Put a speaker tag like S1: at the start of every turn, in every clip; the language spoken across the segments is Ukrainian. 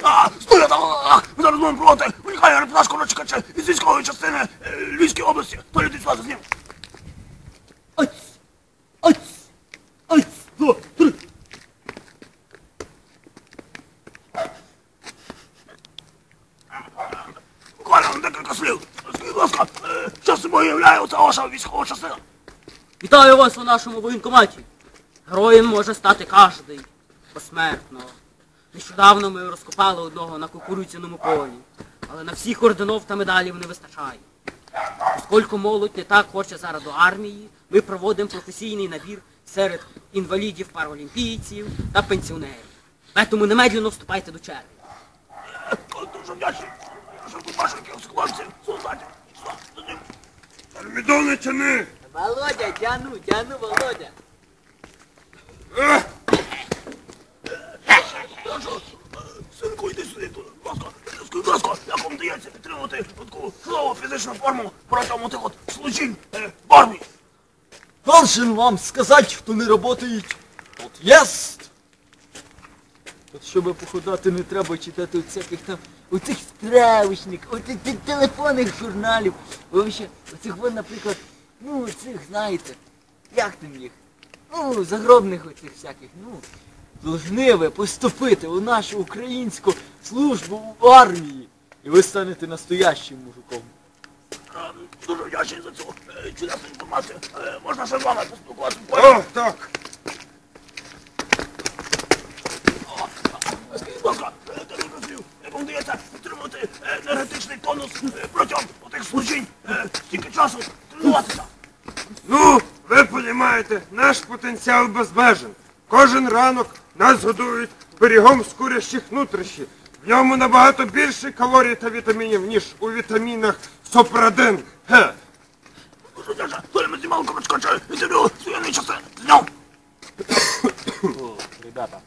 S1: Там! Ми зараз будемо проти! Виникає репортаж коротчикача із військової частини Львівської області. Йди сюди з ним.
S2: Ось! Ось! Ось! Два, три!
S1: Буквально будь ласка, що собою ваша військова частина?
S2: Вітаю вас у нашому воєнкоматі. Героєм може стати кожний. Посмертно. Нещодавно ми розкопали одного на кукурудзяному полі. Але на всіх орденов та медалів не вистачає. Оскільки молодь не так хоче зараз до армії, ми проводимо професійний набір серед інвалідів паралімпійців та пенсіонерів. Тому немедленно вступайте до черги.
S1: Е, Дуже вдячний. Що тут якихось хлопців, солдатів. З тяни!
S2: Володя, тяну, тяну, Володя.
S1: Прошу, е, синку, йди сюди, тут, будь ласка. Скажіть, будь ласка, як вам дається підтримувати таку чудову фізичну форму протягом тих от служінь е, в армії?
S3: Должен вам сказать, хто не работает, тот єст. От щоб похудати, не треба читати от всяких там оцих справочник, оцих тих телефонних журналів. Вообще, оцих вон, наприклад, ну цих, знаєте, як там їх? Ну, загробних оцих всяких, ну. Должны ви поступити у нашу українську службу в армії. І ви станете настоящим мужиком.
S1: Е, Дуже вдячний за цю е, чудесну інформацію. Е, Можна ще з вами поспілкуватися?
S4: О, так.
S1: Скажіть, будь ласка, е, як вам дається підтримувати е, енергетичний тонус е, протягом отих служінь, е, стільки часу тренуватися?
S4: Ну, ви розумієте, наш потенціал безмежен. Кожен ранок нас годують пирігом з курящих нутрищів. В ньому набагато більше калорій та вітамінів, ніж у вітамінах Сопрадин. Ге.
S1: Дуже вдячний. Толя ми знімали коротко інтерв'ю з воєнної частини.
S3: Ребята.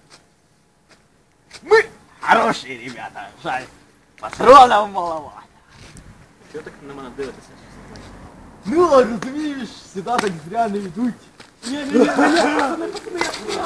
S3: Мы хорошие ребята. Жаль. Патронов маловато.
S2: Чого так на мене дивитися?
S3: Ну, розумієш, сюди так зря не йдуть. Ні, ні, ні, ні, ні,